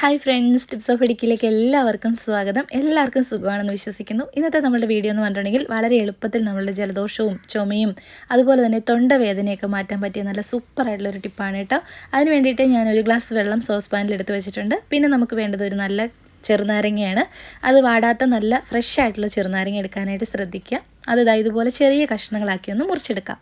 Hi friends tips of ഇടുക്കിയിലേക്ക് എല്ലാവർക്കും സ്വാഗതം. എല്ലാവർക്കും സുഖമാണെന്ന് വിശ്വസിക്കുന്നു. ഇന്നത്തെ നമ്മുടെ വീഡിയോ എന്ന് പറഞ്ഞിട്ടുണ്ടെങ്കിൽ വളരെ എളുപ്പത്തിൽ നമ്മളുടെ ജലദോഷവും ചുമയും അതുപോലെ തന്നെ തൊണ്ടവേദനയൊക്കെ മാറ്റാൻ പറ്റിയ നല്ല ഒരു ടിപ്പാണ് കേട്ടോ അതിന് വേണ്ടിയിട്ട് ഞാൻ ഒരു ഗ്ലാസ് വെള്ളം സോസ് പാനിൽ എടുത്ത് വെച്ചിട്ടുണ്ട്. പിന്നെ നമുക്ക് വേണ്ടത് ഒരു നല്ല ചെറുനാരങ്ങയാണ്. അത് വാടാത്ത നല്ല ഫ്രഷ് ആയിട്ടുള്ള ചെറുനാരങ്ങ എടുക്കാനായിട്ട് ശ്രദ്ധിക്കുക. അത് ഇതുപോലെ ചെറിയ കഷ്ണങ്ങളാക്കി ഒന്ന് മുറിച്ചെടുക്കാം.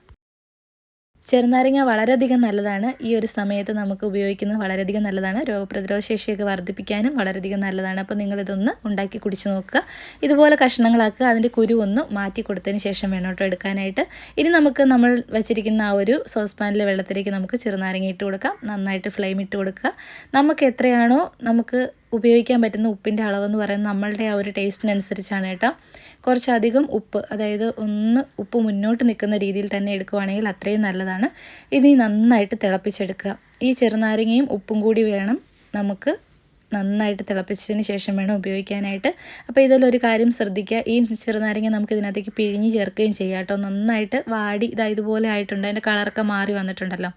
ചെറുനാരങ്ങ വളരെയധികം നല്ലതാണ്. ഈ ഒരു സമയത്ത് നമുക്ക് ഉപയോഗിക്കുന്നത് വളരെയധികം നല്ലതാണ്. രോഗപ്രതിരോധ ശേഷിയൊക്കെ വർദ്ധിപ്പിക്കാനും വളരെയധികം നല്ലതാണ്. അപ്പോൾ നിങ്ങളിതൊന്ന് ഉണ്ടാക്കി കുടിച്ച് നോക്കുക. ഇതുപോലെ കഷ്ണങ്ങളാക്കുക. അതിന്റെ കുരു ഒന്ന് മാറ്റി കൊടുത്തതിന് ശേഷം വേണം കേട്ടോ എടുക്കാനായിട്ട്. ഇനി നമുക്ക് നമ്മൾ വെച്ചിരിക്കുന്ന ആ ഒരു സോസ് പാനിലെ വെള്ളത്തിലേക്ക് നമുക്ക് ചെറുനാരങ്ങ ഇട്ട് കൊടുക്കാം. നന്നായിട്ട് ഫ്ലെയിം ഇട്ട് കൊടുക്കുക. നമുക്ക് എത്രയാണോ നമുക്ക് ഉപയോഗിക്കാൻ പറ്റുന്ന ഉപ്പിന്റെ അളവെന്ന് പറയുന്നത് നമ്മളുടെ ആ ഒരു ടേസ്റ്റിനനുസരിച്ചാണ് കേട്ടോ. കുറച്ചധികം ഉപ്പ് അതായത് ഒന്ന് ഉപ്പ് മുന്നോട്ട് നിൽക്കുന്ന രീതിയിൽ തന്നെ എടുക്കുവാണെങ്കിൽ അത്രയും നല്ലതാണ്. ഇനി നന്നായിട്ട് തിളപ്പിച്ചെടുക്കുക. ഈ ചെറുനാരങ്ങയും ഉപ്പും കൂടി വേണം നമുക്ക് നന്നായിട്ട് തിളപ്പിച്ചതിന് ശേഷം വേണം ഉപയോഗിക്കാനായിട്ട്. അപ്പോൾ ഇതിലൊരു കാര്യം ശ്രദ്ധിക്കുക. ഈ ചെറുനാരങ്ങ നമുക്ക് ഇതിനകത്തേക്ക് പിഴിഞ്ഞ് ചേർക്കുകയും ചെയ്യാം കേട്ടോ. നന്നായിട്ട് വാടി ഇതാ ഇതുപോലെ ആയിട്ടുണ്ട്. അതിന്റെ കളറൊക്കെ മാറി വന്നിട്ടുണ്ടല്ലോ.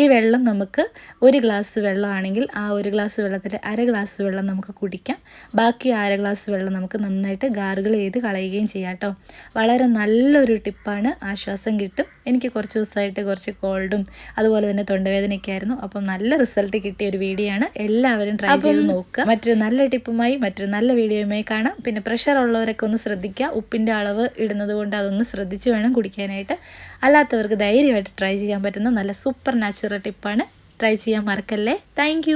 ഈ വെള്ളം നമുക്ക് ഒരു ഗ്ലാസ് വെള്ളമാണെങ്കിൽ ആ ഒരു ഗ്ലാസ് വെള്ളത്തിൽ അര ഗ്ലാസ് വെള്ളം നമുക്ക് കുടിക്കാം. ബാക്കി അര ഗ്ലാസ് വെള്ളം നമുക്ക് നന്നായിട്ട് ഗാർഗിൾ ചെയ്ത് കളയുകയും ചെയ്യാം കേട്ടോ. വളരെ നല്ലൊരു ടിപ്പാണ്. ആശ്വാസം കിട്ടും. എനിക്ക് കുറച്ച് ദിവസമായിട്ട് കുറച്ച് കോൾഡും അതുപോലെ തന്നെ തൊണ്ടവേദനയൊക്കെ ആയിരുന്നു അപ്പം നല്ല റിസൾട്ട് കിട്ടിയ ഒരു വീഡിയോ ആണ്. എല്ലാവരും ട്രൈ ചെയ്ത് നോക്കുക. മറ്റൊരു നല്ല ടിപ്പുമായി മറ്റൊരു നല്ല വീഡിയോയുമായി കാണാം. പിന്നെ പ്രഷർ ഉള്ളവരൊക്കെ ഒന്ന് ശ്രദ്ധിക്കുക. ഉപ്പിന്റെ അളവ് ഇടുന്നത് കൊണ്ട് അതൊന്ന് ശ്രദ്ധിച്ച് വേണം കുടിക്കാനായിട്ട്. അല്ലാത്തവർക്ക് ധൈര്യമായിട്ട് ട്രൈ ചെയ്യാൻ പറ്റുന്ന നല്ല സൂപ്പർ നാച്ചുറൽ ടിപ്പാണ് ട്രൈ ചെയ്യാൻ മറക്കല്ലേ? താങ്ക്